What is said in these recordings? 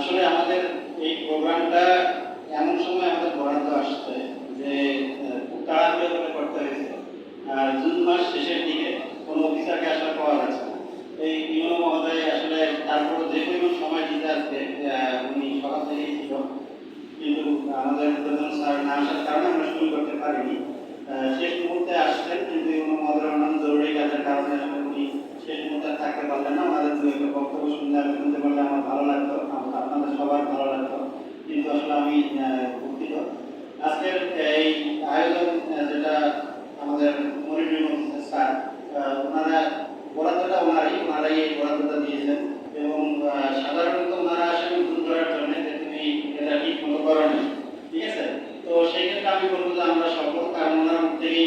আসলে আমাদের এই প্রোগ্রামটা এমন সময় আমাদের বরাদ্দ আসছে যে খুব তাড়াহুড়ো করে করতে হয়েছে। আর জুন মাস শেষের দিকে কোনো অফিসারকে আসলে পাওয়া যাচ্ছে না। এই ইউনো মহোদয় আসলে তারপর যে পরিমাণ সময় দিতে আহ, উনি সকাল থেকেই ছিল। কিন্তু আমাদের প্রধান স্যার না আসার কারণে আমরা শুরু করতে পারিনি। শেষ মুহূর্তে আসছেন কিন্তু ইমাম মহোদয়ের নাম জরুরি কাজের কারণে উনি শেষ মুহূর্তে থাকতে পারলেন না। আমাদের দু একটা বক্তব্য শুনলে আমি শুনতে পারলে আমার ভালো লাগতো আপনাদের সবার ভালো লাগতো। কিন্তু আসলে আমি দুঃখিত। আজকের এই আয়োজন আহ, যেটা আমাদের মনিটরিং অফিসার স্যার আহ, ওনারা বরাদ্দটা ওনারাই ওনারাই এই বরাদ্দটা দিয়েছেন এবং আহ, সাধারণত ওনারা আসেন ভুল করার জন্য যে তুমি এটা ঠিক মতো করো নি। ঠিক আছে তো সেই ক্ষেত্রে আমি বলব যে আমরা সফল কারণ ওনার মুখ থেকেই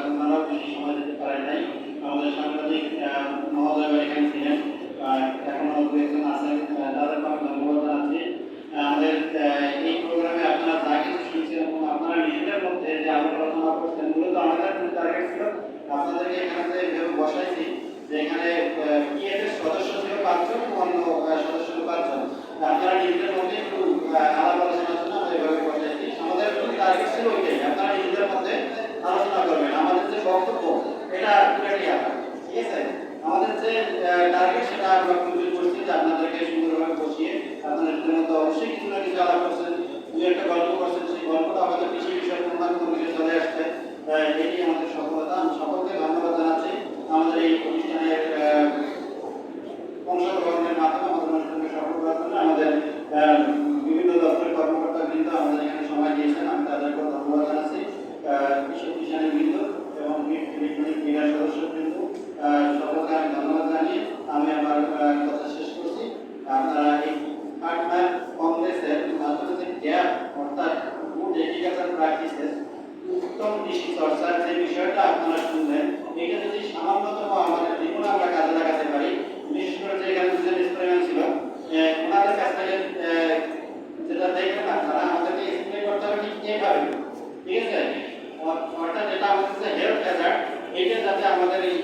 এখানে আপনারা নিজেদের মধ্যে যে এখানে সদস্য সদস্য আপনারা মধ্যে একটু আলাপ আলোচনার জন্য আমরা এভাবে বসাইছি। আমাদের টার্গেট ছিল ওইটাই। আপনারা নিজেদের মধ্যে আলোচনা করবেন আমাদের যে বক্তব্য এটা পুরাটি আপনার ঠিক আছে আমাদের যে টার্গেট সেটা আমরা কমপ্লিট করছি যে আপনাদেরকে সুন্দরভাবে বসিয়ে আপনাদের নিজের মধ্যে অবশ্যই কিছু না কিছু আলাপ করছেন দু একটা গল্প করছেন সেই গল্পটা হয়তো কোনো কিছু চলে আসছে। এটি আমাদের সফলতা। আমি সকলকে ধন্যবাদ জানাচ্ছি। আমাদের এই অনুষ্ঠানের অংশগ্রহণের মাধ্যমে আমাদের অনুষ্ঠানকে সফল করার জন্য আমাদের আহ, বিভিন্ন দপ্তরের কর্মকর্তা বৃন্দ আমাদের এখানে সময় দিয়েছেন আমি তাদেরকেও ধন্যবাদ জানাচ্ছি আহ, কৃষি কিষানের বৃন্দ এবং ইলেকট্রনিক ক্রীড়া সদস্য বৃন্দ আহ, সকলকে আমি ধন্যবাদ জানিয়ে আমি আমার আহ, কথা শেষ করছি আপনারা এই পার্টনার কংগ্রেসের মাধ্যমে যে গ্যাপ অর্থাৎ গুড এগ্রিকালচার প্র্যাকটিসেস কৃষি চর্চার যে বিষয়টা আপনারা শুনলেন এটা যদি সামান্যতম আমাদের জীবনে আমরা কাজে লাগাতে পারি, বিশেষ করে যে এখানে দুজন এক্সপেরিমেন্ট ছিল ওনাদের কাছ থেকে যেটা দেখবেন আপনারা, আমাদেরকে এক্সপ্লেন করতে হবে ঠিক এইভাবে ঠিক আছে? অর্থাৎ যেটা আমাদের হেলথ হ্যাজার্ড এইটা যাতে আমাদের এই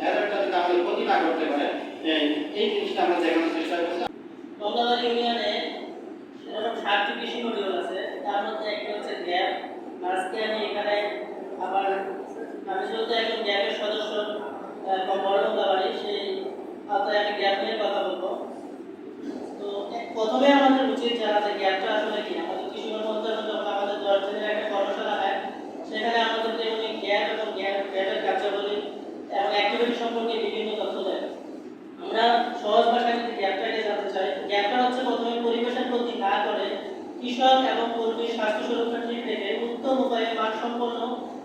হ্যাজার্ডটা যাতে আমাদের ক্ষতি না করতে পারে এই জিনিসটা আমরা দেখানোর চেষ্টা করছি। ইউনিয়নে এরকম সাতটি কৃষি মডিউল আছে তার মধ্যে একটা হচ্ছে গ্যাপ আজকে আমি এখানে আবার আমি যেহেতু একজন গ্যাপের সদস্য বড়বাড়ি সেই আওতায় আমি গ্যাপ নিয়ে কথা বলব তো এক- প্রথমে আমাদের উচিত জানা যে গ্যাপটা আসলে কি আমাদের কৃষি কর্মকর্তারা যখন আমাদের দশ দিনের একটা কর্মশালা হয় সেখানে আমাদেরকে উনি গ্যাপ এবং গ্যাপ গ্যাপের কার্যাবলী এবং অ্যাক্টিভিটি সম্পর্কে বিভিন্ন তথ্য দেয় আমরা সহজ ভাষায় যদি গ্যাপটাকে জানতে চাই গ্যাপটা হচ্ছে প্রথমে পরিবেশের ক্ষতি না করে কৃষক এবং কর্মীর স্বাস্থ্য সুরক্ষা ঠিক রেখে উত্তম উপায়ে মানসম্পন্ন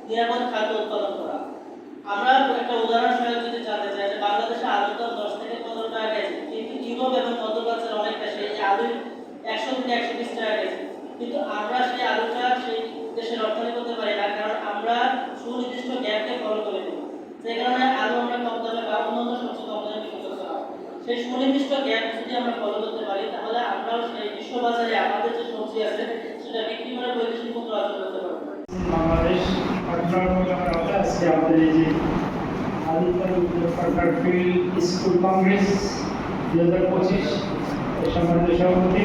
নিরাপদ খাদ্য উৎপাদন করা। আমরা একটা উদাহরণ সহায়ক যদি জানতে চাই, যে বাংলাদেশে আলুর দাম দশ থেকে পনেরো টাকা গেছে কিন্তু ইউরোপ এবং মধ্যপ্রাচ্যের অনেক দেশে এই একশো থেকে একশো বিশ টাকা গেছে কিন্তু আমরা সেই আলুটা সেই দেশে রপ্তানি করতে পারি না, কারণ আমরা সুনির্দিষ্ট গ্যাপকে ফলো করে দিই যে কারণে আলু আমরা কম দামে বা অন্যান্য সবচেয়ে কম দামে বিক্রি করতে সেই সুনির্দিষ্ট গ্যাপ যদি আমরা ফলো করতে পারি, তাহলে আমরাও সেই বিশ্ববাজারে আমাদের যে সবজি আছে, সেটা বিক্রি করে বৈদেশিক মুদ্রা অর্জন করতে পারব। বাংলাদেশ আজকে আমাদের এই যে সরকার ফিল্ড স্কুল কংগ্রেস দু হাজার পঁচিশ সম্মানিত সভাপতি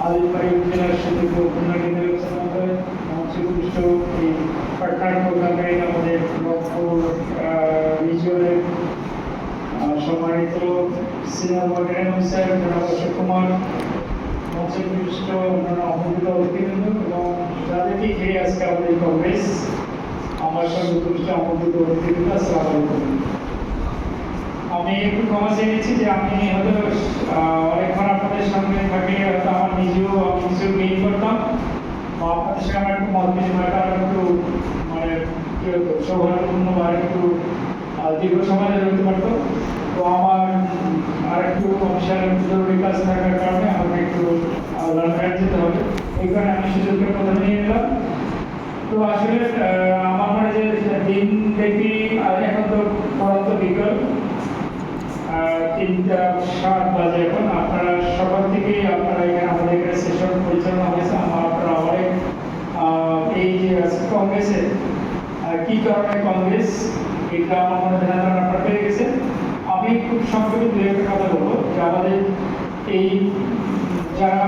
আদিতবাড়ি উপজেলার সুযোগ্য উন্নয়ন নির্বাচন মঞ্চপুষ্ট এই সম্মানিত সিনিয়র কুমার অবহিত এবং আজকে আমাদের কংগ্রেস আমার সঙ্গে আমি একটু ক্ষমা চেয়ে নিচ্ছি যে আমি হয়তো অনেকক্ষণ আপনাদের সঙ্গে থাকি, হয়তো আমার নিজেও আমি কিছু করতাম। আপনাদের সঙ্গে আমার একটু মত বিনিময়টা আরও একটু মানে বা একটু দীর্ঘ সময় পারতো। তো আমার আর একটু জরুরি কাজ থাকার কারণে আমাকে আসলে আমার মনে যে তিন ব্যক্তি এখন তো পড়ান্ত বিকাল। তিনটা সাত বাজে এখন। আপনারা সকাল থেকেই আপনারা এখানে আমাদের এখানে সেশন পরিচালনা হয়েছে। আমার আপনারা অনেক এই যে কংগ্রেসের কি কারণে কংগ্রেস? এটা আমার মনে হয় আপনারা পেয়ে গেছেন। আমি খুব সংক্ষেপে দু একটা কথা বলব। যে আমাদের এই, যারা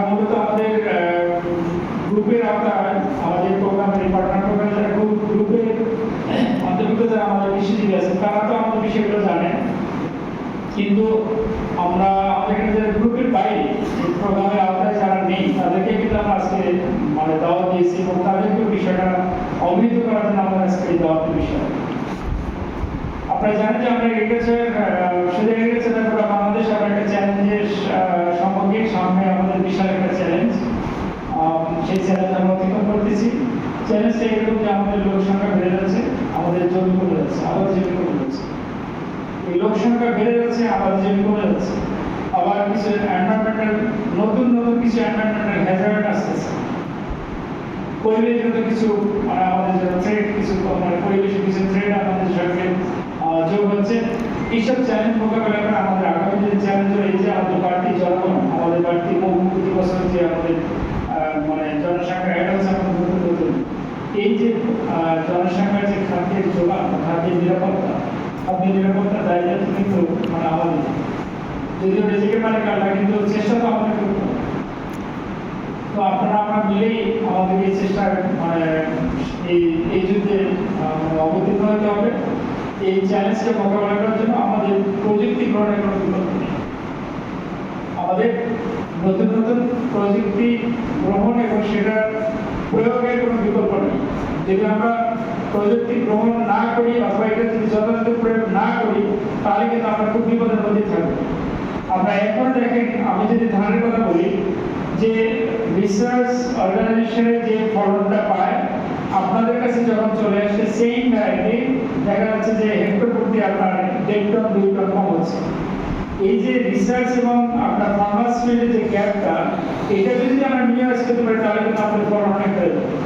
কিন্তু আমরা আমাদের এখানে গ্রুপের বাইরে প্রোগ্রামের আওতায় যারা নেই, তাদেরকে কিন্তু আমরা আজকে মানে দাওয়াত দিয়েছি এবং তাদেরকে বিষয়টা অবহিত করার জন্য আমাদের আজকে এই দাওয়াতের বিষয়। আপনারা জানেন যে আমরা এগ্রিকালচার শুধু এগ্রিকালচার না পুরো বাংলাদেশ আমরা একটা চ্যালেঞ্জের সম্মুখীন সামনে আমাদের বিশাল একটা চ্যালেঞ্জ। সেই চ্যালেঞ্জ আমরা অতিক্রম করতেছি। চ্যালেঞ্জটা এরকম যে আমাদের লোক সংখ্যা বেড়ে যাচ্ছে, আমাদের জমি কমে যাচ্ছে, আবার জমি কমে যাচ্ছে। লোক সংখ্যা বেড়ে যাচ্ছে, আবার জমি কমে যাচ্ছে। আবার কিছু এনভায়রনমেন্টাল নতুন নতুন কিছু এনভায়রনমেন্টাল হ্যাজার্ড আসতেছে। পরিবেশগত কিছু মানে আমাদের যে থ্রেড কিছু মানে পরিবেশে কিছু থ্রেড আমাদের সঙ্গে যোগ হচ্ছে। এইসব চ্যালেঞ্জ মোকাবেলা করে আমাদের আগামী যে চ্যালেঞ্জ এই যে আমাদের বাড়তি জনগণ, আমাদের বাড়তি প্রতি বছর যে আমাদের মানে জনসংখ্যা এটা হচ্ছে আমাদের নতুন এই যে জনসংখ্যার যে খাদ্যের যোগান, খাদ্যের নিরাপত্তা খাদ্যের নিরাপত্তার দায়িত্ব কিন্তু মানে আমাদের যদিও রেজিকে মানে কাটা কিন্তু চেষ্টা তো আমাদের করতে তো আপনারা আমরা মিলেই আমাদের এই চেষ্টা মানে এই এই যুদ্ধে অবতীর্ণ হতে হবে। এই চ্যালেঞ্জকে মোকাবেলা করার জন্য আমাদের প্রযুক্তি গ্রহণের কোনো বিকল্প নেই আমাদের নতুন নতুন প্রযুক্তি গ্রহণ এবং সেটা প্রয়োগের কোনো বিকল্প নেই। যদি আমরা প্রযুক্তি গ্রহণ না করি অথবা এটা যথাযথ প্রয়োগ না করি, তাহলে কিন্তু আমরা খুব বিপদের মধ্যে থাকব। আমরা এখন দেখেন, আমি যদি ধানের কথা বলি, যে রিসার্চ অর্গানাইজেশনের যে ফলনটা পায়, আপনাদের কাছে যখন চলে আসে সেম ভ্যারাইটি দেখা যাচ্ছে যে হেক্টর প্রতি আপনার দেড় দুই টন কম হচ্ছে। এই যে রিসার্চ এবং আপনার ফার্মাস যে গ্যাপটা এটা যদি আমরা মিনিমাইজ করতে পারি, তাহলে কিন্তু আমাদের ফলন অনেক হয়ে যাবে